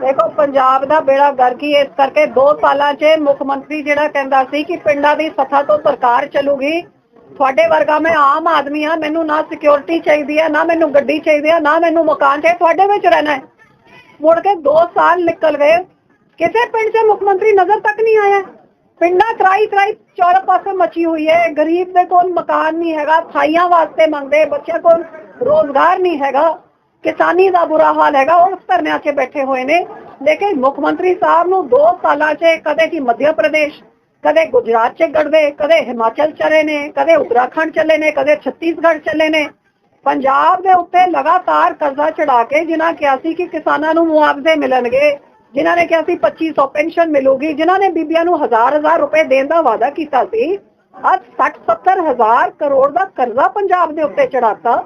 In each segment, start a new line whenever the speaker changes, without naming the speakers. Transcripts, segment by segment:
ਦੇਖੋ, ਪੰਜਾਬ ਦਾ ਬੇੜਾ ਗਰਕੀ ਇਸ ਕਰਕੇ 2 ਸਾਲਾਂ 'ਚ ਮੁੱਖ ਮੰਤਰੀ ਜਿਹੜਾ ਕਹਿੰਦਾ ਸੀ ਕਿ ਪਿੰਡਾਂ ਦੀ ਸੱਥਾ ਤੋਂ ਸਰਕਾਰ ਚੱਲੂਗੀ। ਤੁਹਾਡੇ ਵਰਗਾ ਮੈਂ ਆਮ ਆਦਮੀ ਆ ਮੈਨੂੰ ਨਾ ਸਿਕਿਉਰਿਟੀ ਚਾਹੀਦੀ ਹੈ, ਨਾ ਮੈਨੂੰ ਗੱਡੀ ਚਾਹੀਦੀ ਹੈ, ਨਾ ਮੈਨੂੰ ਮਕਾਨ ਚਾਹੀਦਾ, ਤੁਹਾਡੇ ਵਿੱਚ ਰਹਿਣਾ ਹੈ। ਮੁੜ ਕੇ 2 ਸਾਲ ਨਿਕਲ ਗਏ, ਕਿਸੇ ਪਿੰਡ 'ਚ ਮੁੱਖ ਮੰਤਰੀ ਨਜ਼ਰ ਤੱਕ ਨਹੀਂ ਆਇਆ। ਪਿੰਡਾਂ ਤਰਾਈ ਤਰਾਈ ਚਾਰੇ ਪਾਸੇ ਮਚੀ ਹੋਈ ਹੈ, ਗਰੀਬ ਦੇ ਕੋਲ ਮਕਾਨ ਨਹੀਂ ਹੈਗਾ, ਥਾਈਆਂ ਵਾਸਤੇ ਮੰਗਦੇ, ਬੱਚਿਆਂ ਕੋਲ ਰੋਜ਼ਗਾਰ ਨਹੀਂ ਹੈਗਾ। ਕਿਸਾਨੀ ਦਾ ਬੁਰਾ ਹਾਲ ਹੈਗਾ, ਉਹ ਧਰਨਿਆਂ 'ਚ ਬੈਠੇ ਹੋਏ ਨੇ। ਲੇਕਿਨ ਮੁੱਖ ਮੰਤਰੀ ਸਾਹਿਬ ਨੂੰ 2 ਸਾਲਾਂ 'ਚ ਕਦੇ ਕਿ ਮੱਧ ਪ੍ਰਦੇਸ਼, ਕਦੇ ਗੁਜਰਾਤ 'ਚ ਗੜਵੇ, ਕਦੇ ਹਿਮਾਚਲ ਚਲੇ ਨੇ, ਕਦੇ ਉੱਤਰਾਖੰਡ ਚਲੇ ਨੇ, ਕਦੇ ਛੱਤੀਸਗੜ੍ਹ ਚਲੇ ਨੇ। ਪੰਜਾਬ ਦੇ ਉੱਤੇ ਲਗਾਤਾਰ ਕਰਜ਼ਾ ਚੜਾ ਕੇ ਜਿਨ੍ਹਾਂ ਕਿਹਾ ਸੀ ਕਿ ਕਿਸਾਨਾਂ ਨੂੰ ਮੁਆਵਜ਼ੇ ਮਿਲਣਗੇ, ਜਿਨ੍ਹਾਂ ਨੇ ਕਿਹਾ ਸੀ 2500 ਪੈਨਸ਼ਨ ਮਿਲੂਗੀ, ਜਿਨ੍ਹਾਂ ਨੇ ਬੀਬੀਆਂ ਨੂੰ ਹਜ਼ਾਰ ਹਜ਼ਾਰ ਰੁਪਏ ਦੇਣ ਦਾ ਵਾਅਦਾ ਕੀਤਾ ਸੀ, ਅੱਜ 60 70 ਹਜ਼ਾਰ ਕਰੋੜ ਦਾ ਕਰਜ਼ਾ ਪੰਜਾਬ ਦੇ ਉੱਤੇ ਚੜਾਤਾ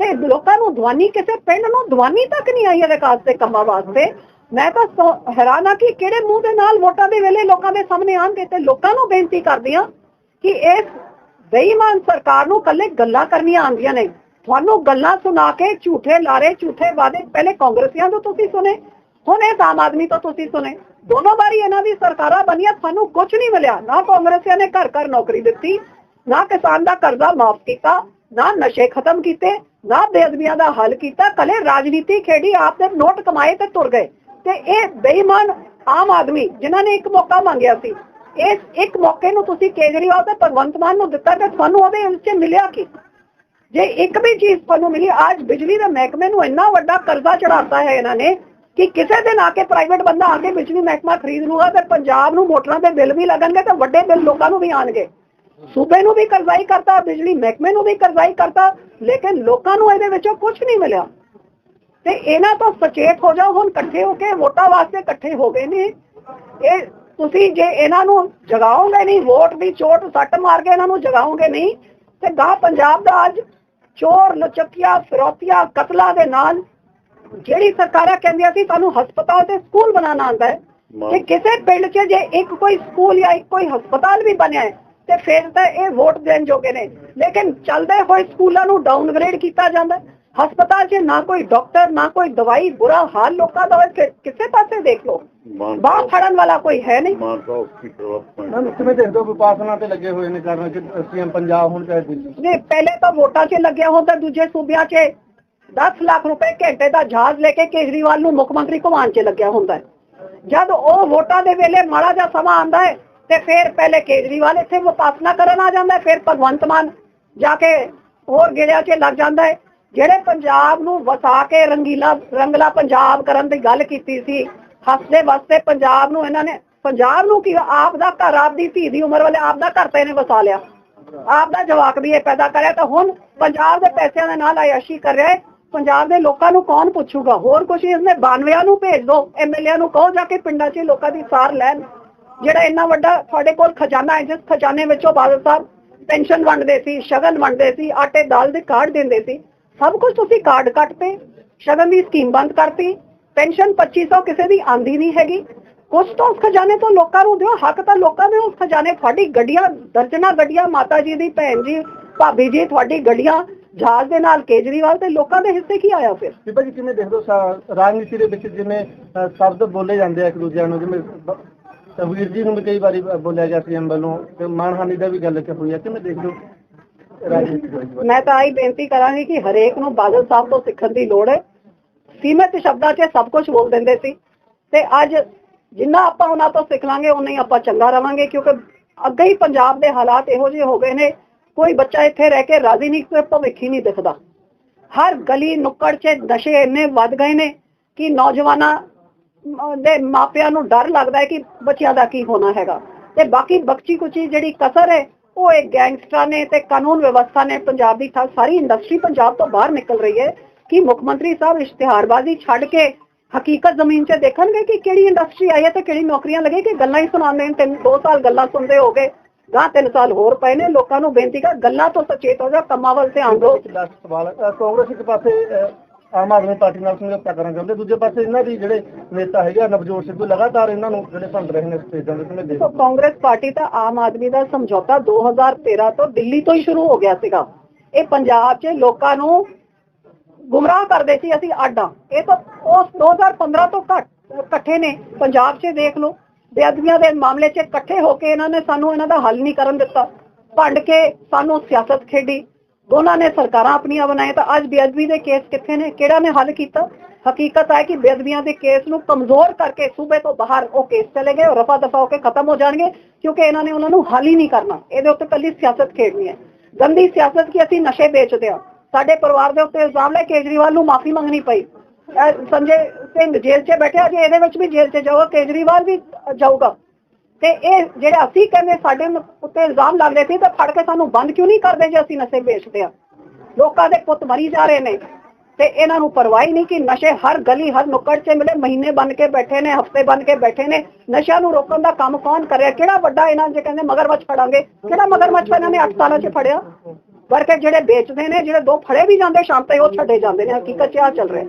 ਤੇ ਲੋਕਾਂ ਨੂੰ ਦਵਾਨੀ, ਕਿਸੇ ਪਿੰਡ ਨੂੰ ਦਵਾਨੀ ਤੱਕ ਨਹੀਂ ਆਈ ਹੈ ਵਿਕਾਸ ਦੇ ਕੰਮਾਂ ਵਾਸਤੇ। ਮੈਂ ਤਾਂ ਹੈਰਾਨ ਆ ਕਿ ਕਿਹੜੇ ਮੂੰਹ ਦੇ ਨਾਲ ਵੋਟਾਂ ਦੇ ਵੇਲੇ ਲੋਕਾਂ ਦੇ ਸਾਹਮਣੇ ਆਣਗੇ ਤੇ ਲੋਕਾਂ ਨੂੰ ਬੇਨਤੀ ਕਰਦੀ ਆ ਕਿ ਇਸ ਬੇਈਮਾਨ ਸਰਕਾਰ ਨੂੰ ਕੱਲੇ ਗੱਲਾਂ ਕਰਨੀਆਂ ਆਉਂਦੀਆਂ ਨੇ। ਤੁਹਾਨੂੰ ਗੱਲਾਂ ਸੁਣਾ ਕੇ ਝੂਠੇ ਲਾਰੇ, ਝੂਠੇ ਵਾਅਦੇ ਪਹਿਲੇ ਕਾਂਗਰਸੀਆਂ ਤੋਂ ਤੁਸੀਂ ਸੁਨੇ ਹੁਣ ਇਹ ਆਮ ਆਦਮੀ ਤੋਂ ਤੁਸੀਂ ਸੁਨੇ ਦੋਨੋਂ ਵਾਰੀ ਇਹਨਾਂ ਦੀ ਸਰਕਾਰਾਂ ਬਣੀਆਂ ਤੁਹਾਨੂੰ ਕੁਝ ਨਹੀਂ ਮਿਲਿਆ। ਨਾ ਕਾਂਗਰਸੀਆਂ ਨੇ ਘਰ ਘਰ ਨੌਕਰੀ ਦਿੱਤੀ, ਨਾ ਕਿਸਾਨ ਦਾ ਕਰਜ਼ਾ ਮਾਫ ਕੀਤਾ, ਨਾ ਨਸ਼ੇ ਖਤਮ ਕੀਤੇ ਨਾ ਬੇਅਦਬੀਆਂ ਦਾ ਹੱਲ ਕੀਤਾ ਕਲੇ ਰਾਜਨੀਤੀ ਖੇਡੀ ਆਪ ਆਪਦੇ ਨੋਟ ਕਮਾਏ ਤੇ ਤੁਰ ਗਏ। ਤੇ ਇਹ ਬੇਈਮਾਨ ਆਮ ਆਦਮੀ ਜਿਨ੍ਹਾਂ ਨੇ ਇੱਕ ਮੌਕਾ ਮੰਗਿਆ ਸੀ, ਇਸ ਇੱਕ ਮੌਕੇ ਨੂੰ ਤੁਸੀਂ ਕੇਜਰੀਵਾਲ ਤੇ ਭਗਵੰਤ ਮਾਨ ਨੂੰ ਦਿੱਤਾ ਤੇ ਤੁਹਾਨੂੰ ਉਹਦੇ ਵਿੱਚ ਮਿਲਿਆ ਕੀ? ਜੇ ਇੱਕ ਵੀ ਚੀਜ਼ ਤੁਹਾਨੂੰ ਮਿਲੀ, ਅੱਜ ਬਿਜਲੀ ਦੇ ਮਹਿਕਮੇ ਨੂੰ ਇੰਨਾ ਵੱਡਾ ਕਰਜ਼ਾ ਚੜਾਤਾ ਹੈ ਇਹਨਾਂ ਨੇ ਕਿ ਕਿਸੇ ਦਿਨ ਆ ਕੇ ਪ੍ਰਾਈਵੇਟ ਬੰਦਾ ਆ ਕੇ ਬਿਜਲੀ ਮਹਿਕਮਾ ਖਰੀਦ ਲੂਗਾ ਤੇ ਪੰਜਾਬ ਨੂੰ ਮੋਟਰਾਂ ਦੇ ਬਿੱਲ ਵੀ ਲੱਗਣਗੇ ਤੇ ਵੱਡੇ ਬਿੱਲ ਲੋਕਾਂ ਨੂੰ ਵੀ ਆਣਗੇ ਸੂਬੇ ਨੂੰ ਵੀ ਕਰਜ਼ਾਈ ਕਰਤਾ ਬਿਜਲੀ ਮਹਿਕਮੇ ਨੂੰ ਵੀ ਕਰਜ਼ਾਈ ਕਰਤਾ ਲੇਕਿਨ ਲੋਕਾਂ ਨੂੰ ਇਹਦੇ ਵਿੱਚੋਂ ਕੁਝ ਨਹੀਂ ਮਿਲਿਆ। ਤੇ ਇਹਨਾਂ ਤੋਂ ਸਚੇਤ ਹੋ ਜਾਓ ਹੁਣ ਇਕੱਠੇ ਹੋ ਕੇ ਵੋਟਾਂ ਵਾਸਤੇ ਇਕੱਠੇ ਹੋ ਗਏ ਨੇ। ਇਹ ਤੁਸੀਂ ਜੇ ਇਹਨਾਂ ਨੂੰ ਜਗਾਓਗੇ ਨਹੀਂ ਵੋਟ ਦੀ ਚੋਟ ਸੱਟ ਮਾਰ ਕੇ ਇਹਨਾਂ ਨੂੰ ਜਗਾਓਗੇ ਨਹੀਂ ਤੇ ਗਾਂ ਪੰਜਾਬ ਦਾ ਅੱਜ ਚੋਰ ਲੁਚਕੀਆਂ ਫਿਰੌਤੀਆਂ ਕਤਲਾਂ ਦੇ ਨਾਲ ਜਿਹੜੀ ਸਰਕਾਰਾਂ ਕਹਿੰਦੀਆਂ ਸੀ ਸਾਨੂੰ ਹਸਪਤਾਲ ਤੇ ਸਕੂਲ ਬਣਾਉਣਾ ਆਉਂਦਾ ਹੈ। ਤੇ ਕਿਸੇ ਪਿੰਡ 'ਚ ਜੇ ਇੱਕ ਕੋਈ ਸਕੂਲ ਜਾਂ ਇੱਕ ਕੋਈ ਹਸਪਤਾਲ ਵੀ ਬਣਿਆ ਹੈ ਤੇ ਫਿਰ ਤਾਂ ਇਹ ਵੋਟ ਦੇਣ ਜੋਗੇ ਨੇ। ਲੇਕਿਨ ਚੱਲਦੇ ਹੋਏ ਸਕੂਲਾਂ ਨੂੰ ਡਾਊਨਗ੍ਰੇਡ ਕੀਤਾ ਜਾਂਦਾ ਹੈ। ਹਸਪਤਾਲ 'ਚ ਨਾ ਕੋਈ ਡਾਕਟਰ ਨਾ ਕੋਈ ਦਵਾਈ ਬੁਰਾ ਹਾਲ ਲੋਕਾਂ ਦਾ ਹੋਏ। ਕਿ- ਕਿਸੇ ਪਾਸੇ ਦੇਖ ਲਓ। ਬਾਹ ਫੜਨ ਵਾਲਾ ਕੋਈ ਹੈ ਨਹੀਂ।
ਮੈਮ ਕਿਵੇਂ ਦੇਖਦੇ ਹੋ ਵਿਪਾਸਨਾ ਤੇ ਲੱਗੇ ਹੋਏ ਨੇ ਕਰਨ ਕਿ ਸੀਐਮ ਪੰਜਾਬ ਹੁਣ ਚਾਹੇ ਦਿੱਲੀ।
ਨੇ ਪਹਿਲੇ ਤਾਂ ਵੋਟਾਂ 'ਚ ਲੱਗਿਆ ਹੁੰਦਾ ਦੂਜੇ ਸੂਬਿਆਂ 'ਚ। 10 ਲੱਖ ਰੁਪਏ ਘੰਟੇ ਦਾ ਜਹਾਜ਼ ਲੈ ਕੇ ਕੇਜਰੀਵਾਲ ਨੂੰ ਮੁੱਖ ਮੰਤਰੀ ਘੁਮਾਉਣ 'ਚ ਲੱਗਿਆ ਹੁੰਦਾ ਜਦ ਉਹ ਵੋਟਾਂ ਦੇ ਵੇਲੇ ਮਾੜਾ ਜਿਹਾ ਸਮਾਂ ਆਂਦਾ ਹੈ ਤੇ ਫਿਰ ਪਹਿਲੇ ਕੇਜਰੀਵਾਲ ਇੱਥੇ ਵਿਪਾਸਨਾ ਕਰਨ ਆ ਜਾਂਦਾ ਫਿਰ ਭਗਵੰਤ ਮਾਨ ਜਾ ਕੇ ਹੋਰ ਗਿੜਿਆਂ 'ਚ ਲੱਗ ਜਾਂਦਾ ਹੈ। ਜਿਹੜੇ ਪੰਜਾਬ ਨੂੰ ਵਸਾ ਕੇ ਰੰਗੀਲਾ ਰੰਗਲਾ ਪੰਜਾਬ ਕਰਨ ਦੀ ਗੱਲ ਕੀਤੀ ਸੀ, ਹੱਸਦੇ ਵਸਦੇ ਪੰਜਾਬ ਨੂੰ ਇਹਨਾਂ ਨੇ, ਪੰਜਾਬ ਨੂੰ ਕੀ ਆਪ ਦਾ ਘਰ, ਆਪ ਦੀ ਧੀ ਦੀ ਉਮਰ ਵਾਲੇ ਆਪ ਦਾ ਘਰ ਤੇ ਇਹਨੇ ਵਸਾ ਲਿਆ। ਆਪ ਦਾ ਜਵਾਕ ਵੀ ਇਹ ਪੈਦਾ ਕਰਿਆ ਤਾਂ ਹੁਣ ਪੰਜਾਬ ਦੇ ਪੈਸਿਆਂ ਦੇ ਨਾਲ ਆਯਾਸ਼ੀ ਕਰ ਰਿਹਾ ਹੈ। ਪੰਜਾਬ ਦੇ ਲੋਕਾਂ ਨੂੰ ਕੌਣ ਪੁੱਛੂਗਾ? ਹੋਰ ਕੁਛ ਇਸਨੇ 92 ਨੂੰ ਭੇਜ ਦਿਓ ਐਮਐਲਏ ਨੂੰ ਕਹੋ ਜਾ ਕੇ ਪਿੰਡਾਂ 'ਚ ਲੋਕਾਂ ਦੀ ਸਾਰ ਲੈਣ। ਜਿਹੜਾ ਇੰਨਾ ਵੱਡਾ ਤੁਹਾਡੇ ਕੋਲ ਖਜ਼ਾਨਾ ਹੈ, ਜਿਸ ਖਜ਼ਾਨੇ ਵਿੱਚੋਂ ਬਾਦਲ ਸਾਹਿਬ ਪੈਨਸ਼ਨ ਵੰਡਦੇ ਸੀ, ਸ਼ਗਨ ਵੰਡਦੇ ਸੀ, ਆਟੇ ਦਾਲ ਦੇ ਕਾਰਡ ਦਿੰਦੇ ਸੀ, ਸਭ ਕੁਝ ਤੁਸੀਂ ਕਾਰਡ ਕੱਟਤੇ, ਸ਼ਗਨ ਦੀ ਸਕੀਮ ਬੰਦ ਕਰਤੀ, ਪੈਨਸ਼ਨ 2500 ਕਿਸੇ ਦੀ ਆਂਦੀ ਨਹੀਂ ਹੈਗੀ। ਕੁਛ ਤਾਂ ਉਸ ਖਜ਼ਾਨੇ ਤੋਂ ਲੋਕਾਂ ਨੂੰ ਦਿਓ, ਹੱਕ ਤਾਂ ਲੋਕਾਂ ਦੇ, ਉਸ ਖਜ਼ਾਨੇ ਤੁਹਾਡੀ ਗੱਡੀਆਂ, ਦਰਜਨਾ ਗੱਡੀਆਂ, ਮਾਤਾ ਜੀ ਦੀ, ਭੈਣ ਜੀ, ਭਾਬੀ ਜੀ, ਤੁਹਾਡੀ ਗੱਡੀਆਂ, ਜਹਾਜ਼ ਦੇ ਨਾਲ ਕੇਜਰੀਵਾਲ ਤੇ ਲੋਕਾਂ ਦੇ ਹਿੱਸੇ ਕੀ ਆਇਆ ਫਿਰ?
ਬੀਬਾ ਜੀ, ਕਿਵੇਂ ਦੇਖਦੇ ਹੋ ਰਾਜਨੀਤੀ ਦੇ ਵਿੱਚ ਜਿਵੇਂ ਸ਼ਬਦ ਬੋਲੇ ਜਾਂਦੇ ਆ ਇੱਕ ਦੂਜਿਆਂ ਨੂੰ, ਜਿਵੇਂ ਬ- ਤਵੀਰ ਜੀ ਨੂੰ ਵੀ ਕਈ ਵਾਰੀ ਬੋਲਿਆ ਗਿਆ ਸੀਐਮ ਵੱਲੋਂ ਤੇ ਮਾਨਹਾਨੀ ਦਾ ਵੀ ਗੱਲ ਚ ਹੋਈ ਆ, ਕਿਵੇਂ ਦੇਖਦੇ ਹੋ ਰਾਜਨੀਤੀ
ਮੈਂ ਤਾਂ ਆਹੀ ਬੇਨਤੀ ਕਰਾਂਗੀ ਕਿ ਹਰੇਕ ਨੂੰ ਬਾਦਲ ਸਾਹਿਬ ਤੋਂ ਸਿੱਖਣ ਦੀ ਲੋੜ ਹੈ। ਸੀਮਿਤ ਸ਼ਬਦਾਂ 'ਚ ਸਭ ਕੁਝ ਬੋਲ ਦਿੰਦੇ ਸੀ। ਤੇ ਅੱਜ ਜਿੰਨਾ ਆਪਾਂ ਉਹਨਾਂ ਤੋਂ ਸਿੱਖ ਲਾਂਗੇ ਉਨਾ ਹੀ ਆਪਾਂ ਚੰਗਾ ਰਵਾਂਗੇ, ਕਿਉਂਕਿ ਅੱਗੇ ਹੀ ਪੰਜਾਬ ਦੇ ਹਾਲਾਤ ਇਹੋ ਜਿਹੇ ਹੋ ਗਏ ਨੇ, ਕੋਈ ਬੱਚਾ ਇੱਥੇ ਰਹਿ ਕੇ ਰਾਜ਼ੀ ਨਹੀਂ, ਕੋਈ ਭਵਿੱਖ ਹੀ ਨਹੀਂ ਦਿਖਦਾ। ਹਰ ਗਲੀ, ਨੁੱਕੜ 'ਚ ਨਸ਼ੇ ਇੰਨੇ ਵੱਧ ਗਏ ਨੇ ਕਿ ਨੌਜਵਾਨਾਂ ਦੇ ਮਾਪਿਆਂ ਨੂੰ ਡਰ ਲੱਗਦਾ ਹੈ ਕਿ ਬੱਚਿਆਂ ਦਾ ਕੀ ਹੋਣਾ ਹੈਗਾ। ਤੇ ਬਾਕੀ ਬਖਚੀ ਕੁਚੀ ਜਿਹੜੀ ਕਸਰ ਹੈ, ਉਹ ਇੱਕ ਗੈਂਗਸਟਰਾਂ ਨੇ ਤੇ ਕਾਨੂੰਨ ਵਿਵਸਥਾ ਨੇ ਪੰਜਾਬ ਦੀ ਸਾਰੀ ਇੰਡਸਟਰੀ ਪੰਜਾਬ ਤੋਂ ਬਾਹਰ ਨਿਕਲ ਰਹੀ ਹੈ ਕਿ ਮੁੱਖ ਮੰਤਰੀ ਸਾਹਿਬ ਇਸ਼ਤਿਹਾਰਬਾਜ਼ੀ ਛੱਡ ਕੇ ਹਕੀਕਤ ਜ਼ਮੀਨ 'ਚ ਦੇਖਣਗੇ ਕਿ ਕਿਹੜੀ ਇੰਡਸਟਰੀ ਆਈ ਹੈ ਤੇ ਕਿਹੜੀ ਨੌਕਰੀਆਂ ਲੱਗੇ, ਕਿ ਗੱਲਾਂ ਹੀ ਸੁਣਾਉਂਦੇ ਨੇ ਤਿੰਨ, ਦੋ ਸਾਲ ਗੱਲਾਂ ਸੁਣਦੇ ਹੋਗੇ ਗਾਂ ਤਿੰਨ ਸਾਲ ਹੋਰ ਪਏ ਨੇ, ਲੋਕਾਂ ਨੂੰ ਬੇਨਤੀ ਕਰ, ਗੱਲਾਂ ਤੋਂ ਸਚੇਤ ਹੋ ਜਾ, ਕੰਮਾਂ ਵੱਲ ਧਿਆਨ ਦਿਓ।
ਸਵਾਲ ਕਾਂਗਰਸ ਇੱਕ ਪਾਸੇ ਆਮ ਆਦਮੀ ਪਾਰਟੀ ਨਾਲ ਸਮਝੌਤਾ ਕਰਨ ਚਾਹੁੰਦੇ ਦੂਜੇ ਪਾਸੇ ਇਹਨਾਂ ਦੀ ਜਿਹੜੇ ਨੇਤਾ ਹੈਗੇ ਨਵਜੋਤ ਸਿੱਧੂ ਲਗਾਤਾਰ ਇਹਨਾਂ ਨੂੰ ਜਿਹੜੇ ਭੰਡ ਰਹੇ ਨੇ ਸਟੇਜਾਂ ਦੇ ਕਿਵੇਂ
ਸੋ ਕਾਂਗਰਸ ਪਾਰਟੀ ਤਾਂ ਆਮ ਆਦਮੀ ਦਾ ਸਮਝੌਤਾ 2013 ਤੋਂ ਦਿੱਲੀ ਤੋਂ ਹੀ ਸ਼ੁਰੂ ਹੋ ਗਿਆ ਸੀਗਾ। ਇਹ ਪੰਜਾਬ 'ਚ ਲੋਕਾਂ ਨੂੰ ਗੁੰਮਰਾਹ ਕਰਦੇ ਸੀ, ਅਸੀਂ ਆਡਾ ਇਹ ਤਾਂ ਉਸ 2015 ਤੋਂ ਘੱਟ, ਇਕੱਠੇ ਨੇ। ਪੰਜਾਬ 'ਚ ਦੇਖ ਲਓ, ਬੇਅਦਬੀਆਂ ਦੇ ਮਾਮਲੇ 'ਚ ਇਕੱਠੇ ਹੋ ਕੇ ਇਹਨਾਂ ਨੇ ਸਾਨੂੰ ਇਹਨਾਂ ਦਾ ਹੱਲ ਨਹੀਂ ਕਰਨ ਦਿੱਤਾ। ਭੰਡ ਕੇ ਸਾਨੂੰ ਸਿਆਸਤ ਖੇਡੀ। ਦੋਨਾਂ ਨੇ ਸਰਕਾਰਾਂ ਆਪਣੀਆਂ ਬਣਾਏ ਤਾਂ ਅੱਜ ਬੇਅਦਬੀ ਦੇ ਕੇਸ ਕਿੱਥੇ ਨੇ? ਕਿਹੜਾ ਨੇ ਹੱਲ ਕੀਤਾ? ਹਕੀਕਤ ਹੈ ਕਿ ਬੇਅਦਬੀਆਂ ਦੇ ਕੇਸ ਨੂੰ ਕਮਜ਼ੋਰ ਕਰਕੇ ਸੂਬੇ ਤੋਂ ਬਾਹਰ ਉਹ ਕੇਸ ਚਲੇ ਗਏ ਔਰ ਰਫਾ ਦਫਾ ਹੋ ਕੇ ਖਤਮ ਹੋ ਜਾਣਗੇ ਕਿਉਂਕਿ ਇਹਨਾਂ ਨੇ ਉਹਨਾਂ ਨੂੰ ਹੱਲ ਹੀ ਨਹੀਂ ਕਰਨਾ। ਇਹਦੇ ਉੱਤੇ ਕੱਲੀ ਸਿਆਸਤ ਖੇਡਣੀ ਹੈ। ਗੰਦੀ ਸਿਆਸਤ ਕਿ ਅਸੀਂ ਨਸ਼ੇ ਵੇਚਦੇ ਹਾਂ। ਸਾਡੇ ਪਰਿਵਾਰ ਦੇ ਉੱਤੇ ਇਲਜ਼ਾਮ ਲੈ ਕੇਜਰੀਵਾਲ ਨੂੰ ਮਾਫੀ ਮੰਗਣੀ ਪਈ। ਸੰਜੇ ਸਿੰਘ ਜੇਲ੍ਹ 'ਚ ਬੈਠਿਆ, ਜੇ ਇਹਦੇ ਵਿੱਚ ਵੀ ਜੇਲ੍ਹ 'ਚ ਜਾਊਗਾ, ਕੇਜਰੀਵਾਲ ਵੀ ਜਾਊਗਾ। ਤੇ ਇਹ ਜਿਹੜੇ ਅਸੀਂ ਕਹਿੰਦੇ ਸਾਡੇ ਉੱਤੇ ਇਲਜ਼ਾਮ ਲੱਗ ਰਹੇ ਸੀ, ਤਾਂ ਫੜ ਕੇ ਸਾਨੂੰ ਬੰਦ ਕਿਉਂ ਨਹੀਂ ਕਰਦੇ ਜੇ ਅਸੀਂ ਨਸ਼ੇ ਵੇਚਦੇ ਆ ਲੋਕਾਂ ਦੇ ਪੁੱਤ ਮਰੀ ਜਾ ਰਹੇ ਨੇ। ਤੇ ਇਹਨਾਂ ਨੂੰ ਪਰਵਾਹ ਹੀ ਨਹੀਂ ਕਿ ਨਸ਼ੇ ਹਰ ਗਲੀ, ਹਰ ਨੁੱਕੜ 'ਚ ਮਿਲੇ, ਮਹੀਨੇ ਬਣ ਕੇ ਬੈਠੇ ਨੇ, ਹਫ਼ਤੇ ਬਣ ਕੇ ਬੈਠੇ ਨੇ। ਨਸ਼ਿਆਂ ਨੂੰ ਰੋਕਣ ਦਾ ਕੰਮ ਕੌਣ ਕਰ ਰਿਹਾ? ਕਿਹੜਾ ਵੱਡਾ ਇਹਨਾਂ ਜੇ ਕਹਿੰਦੇ ਮਗਰਮੱਛ ਫੜਾਂਗੇ? ਕਿਹੜਾ ਮਗਰਮੱਛ ਇਹਨਾਂ ਨੇ 8 ਸਾਲਾਂ 'ਚ ਫੜਿਆ? ਵਰਕੇ ਜਿਹੜੇ ਵੇਚਦੇ ਨੇ, ਜਿਹੜੇ ਦੋ ਫੜੇ ਵੀ ਜਾਂਦੇ, ਸ਼ਾਮ ਤੱਕ ਉਹ ਛੱਡੇ ਜਾਂਦੇ ਨੇ। ਹਕੀਕਤ 'ਚ ਆ ਚੱਲ ਰਿਹਾ।